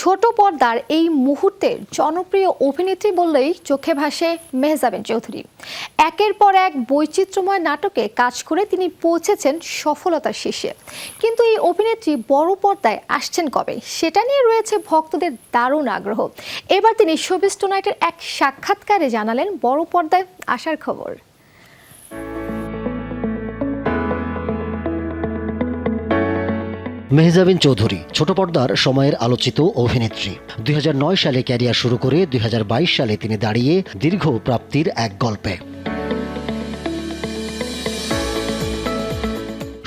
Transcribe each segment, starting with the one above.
ছোট পর্দার এই মুহূর্তের জনপ্রিয় অভিনেত্রী বললেই চোখে ভাসে মেহজাবিন চৌধুরী। একের পর এক বৈচিত্র্যময় নাটকে কাজ করে তিনি পৌঁছেছেন সফলতার শীর্ষে। কিন্তু এই অভিনেত্রী বড় পর্দায় আসছেন কবে? সেটা নিয়ে রয়েছে ভক্তদের দারুণ আগ্রহ। এবার তিনি শোবিস টুনাইটের এক সাক্ষাৎকারে জানালেন বড় পর্দায় আসার খবর। মেহজাবিন চৌধুরী, ছোট পর্দার সময়ের আলোচিত অভিনেত্রী। দুই হাজার নয় সালে ক্যারিয়ার শুরু করে দুই হাজার বাইশ সালে তিনি দাঁড়িয়ে দীর্ঘ প্রাপ্তির এক গল্পে।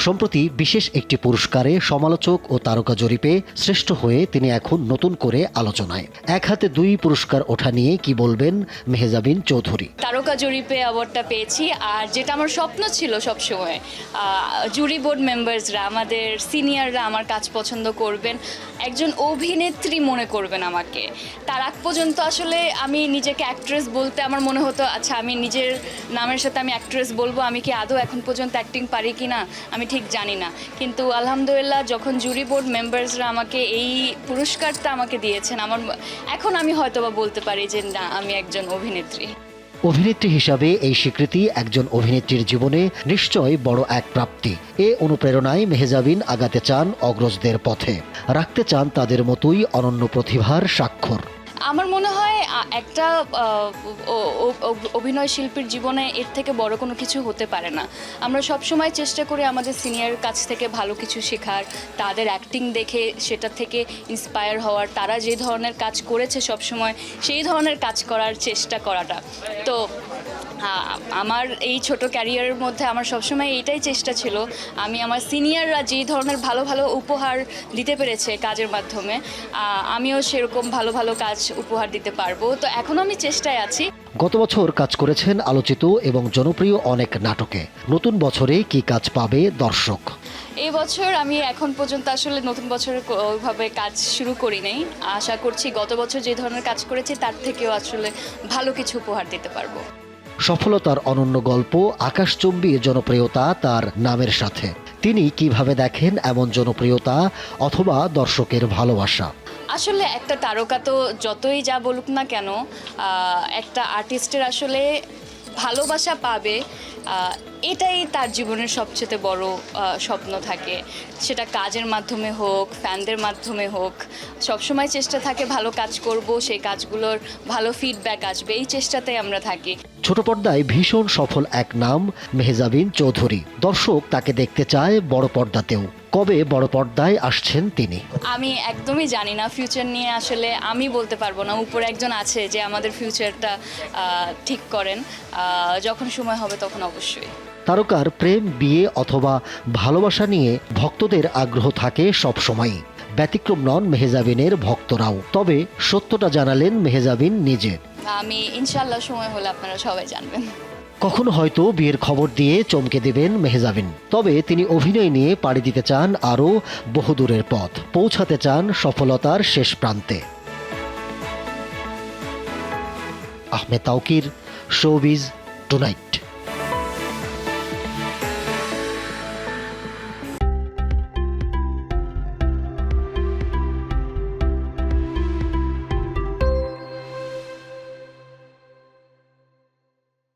সম্প্রতি বিশেষ একটি পুরস্কারে সমালোচক ও তারকা জরিপে শ্রেষ্ঠ হয়ে তিনি এখন নতুন করে আলোচনায়। এক হাতে দুই পুরস্কার ওঠা নিয়ে কি বলবেন মেহজাবিন চৌধুরী? তারকা জরিপে অ্যাওয়ার্ডটা পেয়েছি আর যেটা আমার স্বপ্ন ছিল সবসময় জুরি বোর্ড মেম্বার্সরা, আমাদের সিনিয়ররা আমার কাজ পছন্দ করবেন, একজন অভিনেত্রী মনে করবেন আমাকে। তার আগ পর্যন্ত আসলে আমি নিজেকে অ্যাক্ট্রেস বলতে আমার মনে হতো আচ্ছা আমি নিজের নামের সাথে আমি অ্যাক্ট্রেস বলব, আমি কি আদৌ এখন পর্যন্ত অ্যাক্টিং পারি কি না আমি ঠিক জানি না। কিন্তু আলহামদুলিল্লাহ যখন জুরি বোর্ড মেম্বার্সরা আমাকে এই পুরস্কারটা আমাকে দিয়েছেন, আমার এখন আমি হয়তোবা বলতে পারি যে না, আমি একজন অভিনেত্রী। অভিনেত্রী হিসাবে এই স্বীকৃতি একজন অভিনেত্রীর জীবনে নিশ্চয় বড় এক প্রাপ্তি। এ অনুপ্রেরণায় মেহজাবিন আগাতে চান অগ্রজদের পথে। রাখতে চান তাদের মতোই অনন্য প্রতিভার স্বাক্ষর। আমার মনে হয় একটা অভিনয় শিল্পীর জীবনে এর থেকে বড় কোনো কিছু হতে পারে না। আমরা সব সময় চেষ্টা করি আমাদের সিনিয়র কাছ থেকে ভালো কিছু শেখার, তাদের অ্যাক্টিং দেখে সেটা থেকে ইন্সপায়ার হওয়ার, তারা যে ধরনের কাজ করেছে সব সময় সেই ধরনের কাজ করার চেষ্টা করাটা। তো আ, আমার এই ছোট ক্যারিয়ারের মধ্যে আমার সবসময় এইটাই চেষ্টা ছিল। আমি আমার সিনিয়ররা যেই ধরনের ভালো ভালো উপহার দিতে পেরেছে কাজের মাধ্যমে আমিও সেরকম ভালো ভালো কাজ উপহার দিতে পারব। তো এখনও আমি চেষ্টায় আছি। গত বছর কাজ করেছেন আলোচিত এবং জনপ্রিয় অনেক নাটকে। নতুন বছরে কি কাজ পাবে দর্শক? এই বছর আমি এখন পর্যন্ত আসলে নতুন বছরে ওইভাবে কাজ শুরু করি নাই। আশা করছি গত বছর যে ধরনের কাজ করেছি তার থেকেও আসলে ভালো কিছু উপহার দিতে পারব। সফলতার অনন্য গল্প, আকাশচুম্বী জনপ্রিয়তা তার নামের সাথে। তিনি কীভাবে দেখেন এমন জনপ্রিয়তা অথবা দর্শকের ভালোবাসা? আসলে একটা তারকা তো যতই যা বলুক না কেন একটা আর্টিস্টের আসলে ভালোবাসা পাবে এটাই তার জীবনের সবচেয়ে বড় স্বপ্ন থাকে। সেটা কাজের মাধ্যমে হোক, ফ্যানদের মাধ্যমে হোক, সবসময় চেষ্টা থাকে ভালো কাজ করব, সেই কাজগুলোর ভালো ফিডব্যাক আসবে, এই চেষ্টাতেই আমরা থাকি। ছোট পর্দায় ভীষণ সফল এক নাম, মেহজাবিন চৌধুরী। দর্শক তাকে দেখতে চায় বড় পর্দাতেও। কবে বড় পর্দায় আসছেন তিনি? আমি একদমই জানি না ফিউচার নিয়ে। আসলে আমি বলতে পারব না। উপরে একজন আছে যে আমাদের ফিউচারটা ঠিক করেন। যখন সময় হবে তখন অবশ্যই। তারকার প্রেম বিয়ে অথবা ভালোবাসা নিয়ে ভক্তদের আগ্রহ থাকে সব সময়ই ব্যতিক্রম নন মেহজাবিনের ভক্তরাও। তবে সত্যটা জানালেন মেহেজাবিন নিজে। আমি ইনশাল্লাহ সময় হলে আপনারা সবাই জানবেন। কখনো হয়তো বিয়ের খবর দিয়ে চমকে দেবেন মেহজাবিন। তবে তিনি অভিনয় নিয়ে পাড়ি দিতে চান আরও বহুদূরের পথ। পৌঁছাতে চান সফলতার শেষ প্রান্তে। Ahmed Tauquir showbiz tonight.